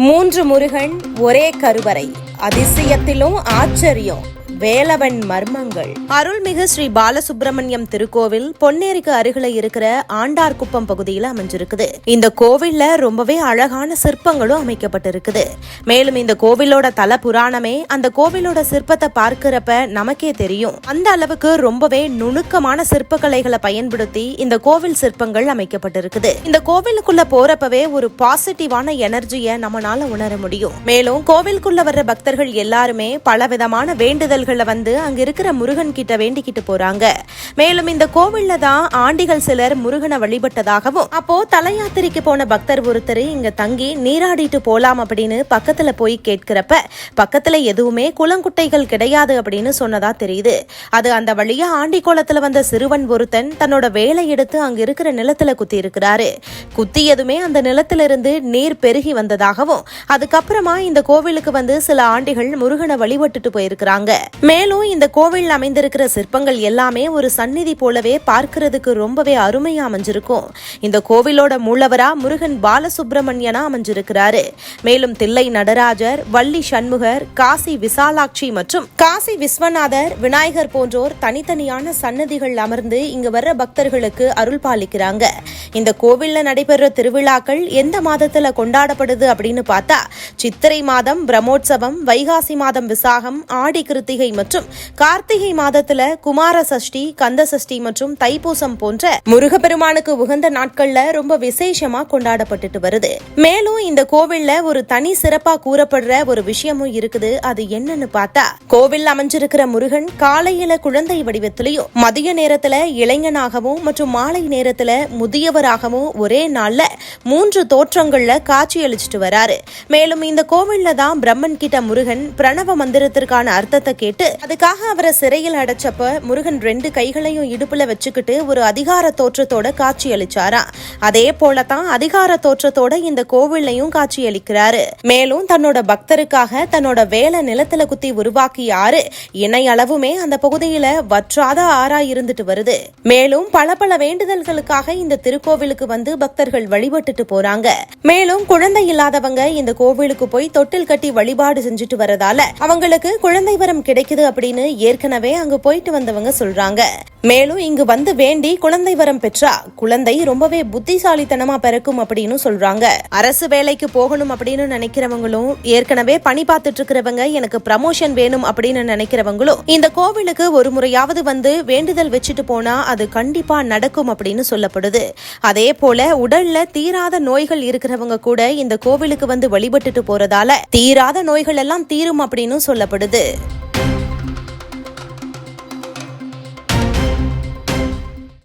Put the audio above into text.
மூன்று முருகன் ஒரே கருவறை. அதிசயத்திலும் ஆச்சரியம். வேலவன் மர்மங்கள். அருள்மிகு ஸ்ரீ பாலசுப்பிரமணியம் திருக்கோவில் பொன்னேரிக்கு அருகில இருக்கிற ஆண்டார்குப்பம் பகுதியில் அமைஞ்சிருக்குது. இந்த கோவில்ல ரொம்பவே அழகான சிற்பங்களும் அமைக்கப்பட்டிருக்குது. மேலும் இந்த கோவிலோட தல புராணமே அந்த கோவிலோட சிற்பத்தை பார்க்கிறப்ப நமக்கே தெரியும். அந்த அளவுக்கு ரொம்பவே நுணுக்கமான சிற்பக்கலைகளை பயன்படுத்தி இந்த கோவில் சிற்பங்கள் அமைக்கப்பட்டிருக்குது. இந்த கோவிலுக்குள்ள போறப்பவே ஒரு பாசிட்டிவான எனர்ஜியை நம்மளால உணர முடியும். மேலும் கோவிலுக்குள்ள வர்ற பக்தர்கள் எல்லாருமே பலவிதமான வேண்டுதல்களை வந்து அங்க இருக்கிற முருகன் கிட்ட வேண்டிக்கிட்டு போறாங்க. மேலும் இந்த கோவில்ல தான் ஆண்டிகள் சிலர் முருகனை வழிபட்டதாகவும் அப்போ தலையாத்திரைக்கு போன பக்தர் ஒருத்தர் இங்க தங்கி நீராடிட்டு போலாம் அப்படின்னு பக்கத்துல போய் கேட்கிறப்ப பக்கத்துல எதுவுமே குளங்குட்டைகள் கிடையாது அப்படின்னு சொன்னதா தெரியுது. அது அந்த வழியா ஆண்டி கோலத்துல வந்த சிறுவன் ஒருத்தன் தன்னோட வேலை எடுத்து அங்க இருக்கிற நிலத்துல குத்தி இருக்கிறாரு குத்தியதுமே அந்த நிலத்திலிருந்து நீர் பெருகி வந்ததாகவும் அதுக்கப்புறமா இந்த கோவிலுக்கு வந்து சில ஆண்டிகள் முருகனை வழிபட்டுட்டு போயிருக்கிறாங்க. மேலும் இந்த கோவில் அமைந்திருக்கிற சிற்பங்கள் எல்லாமே ஒரு சந்நிதி போலவே பார்க்கிறதுக்கு ரொம்பவே அருமையா அமைஞ்சிருக்கும். இந்த கோவிலோட மூலவரா முருகன் பாலசுப்ரமணியனா அமைஞ்சிருக்கிறாரு. மேலும் தில்லை நடராஜர் வள்ளி சண்முகர் காசி விசாலாட்சி மற்றும் காசி விஸ்வநாதர் விநாயகர் போன்றோர் தனித்தனியான சன்னதிகள் அமர்ந்து இங்கு வர்ற பக்தர்களுக்கு அருள் பாலிக்கிறாங்க இந்த கோவில்ல நடைபெற திருவிழாக்கள் எந்த மாதத்துல கொண்டாடப்படுது அப்படின்னு பார்த்தா சித்திரை மாதம் பிரம்மோற்சவம் வைகாசி மாதம் விசாகம் ஆடி கிருத்திகை மற்றும் கார்த்திகை மாதத்துல குமார சஷ்டி கந்த சஷ்டி மற்றும் தைப்பூசம் போன்ற முருகப்பெருமானுக்கு உகந்த நாட்கள்ல ரொம்ப விசேஷமா கொண்டாடப்பட்டுட்டு வருது. மேலும் இந்த கோவில்ல ஒரு தனி சிறப்பா கூறப்படுற ஒரு விஷயமும் இருக்குது. அது என்னன்னு பார்த்தா கோவில் அமைஞ்சிருக்கிற முருகன் காலையில குழந்தை வடிவத்திலையும் மதிய நேரத்துல இளைஞனாகவும் மற்றும் மாலை நேரத்துல முதியவர் முதியவராகவும் ஒரே நாளில் மூன்று தோற்றங்களில் காட்சியளிச்சிட்டு வராரு. மேலும் இந்த கோவிலில் தான் பிரம்மன் கிட்ட முருகன் பிரணவ மந்திரத்திற்கான அர்த்தத்தை கேட்டு அதுக்காக அவரை சிறையில் அடைச்சப்ப முருகன் ரெண்டு கைகளையும் இடுப்புல வச்சுக்கிட்டு ஒரு அதிகார தோற்றத்தோட காட்சி அதே போல தான் அதிகார தோற்றத்தோட இந்த கோவில்லையும் காட்சியளிக்கிறாரு மேலும் தன்னோட பக்தருக்காக தன்னோட வேலை நிலத்துல குத்தி உருவாக்கிய ஆறு இணை அளவுமே அந்த பகுதியில வற்றாத ஆறா இருந்துட்டு வருது. மேலும் பல பல வேண்டுதல்களுக்காக இந்த திருக்கோவில் கோவிலுக்கு வந்து பக்தர்கள் வழிபட்டுட்டு போறாங்க. மேலும் குழந்தை இல்லாதவங்க இந்த கோவிலுக்கு போய் தொட்டில் கட்டி வழிபாடு செஞ்சுட்டு வரதால அவங்களுக்கு குழந்தை வரம் கிடைக்குது அப்படின்னு ஏற்கனவே அங்க போயிட்டு வந்தவங்க சொல்றாங்க. மேலும் இங்கு வந்து வேண்டி குழந்தை வரம் பெற்றா குழந்தை ரொம்பவே புத்திசாலித்தனமா பிறக்கும் அப்படின்னு சொல்றாங்க. அரசு வேலைக்கு போகணும் அப்படின்னு நினைக்கிறவங்களும் ஏற்கனவே பணி பார்த்துட்டு இருக்கிறவங்க எனக்கு ப்ரமோஷன் வேணும் அப்படின்னு நினைக்கிறவங்களும் இந்த கோவிலுக்கு ஒரு முறையாவது வந்து வேண்டுதல் வச்சுட்டு போனா அது கண்டிப்பா நடக்கும் அப்படின்னு சொல்லப்படுது. அதே போல உடல்ல தீராத நோய்கள் இருக்கிறவங்க கூட இந்த கோவிலுக்கு வந்து வழிபட்டுட்டு போறதால தீராத நோய்கள் எல்லாம் தீரும் அப்படின்னு சொல்லப்படுது.